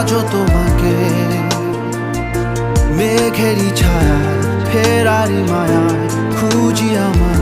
আজও তোমাকে। মেঘেরই ছায়া ফেরারি মায়া খুঁজি আমাকে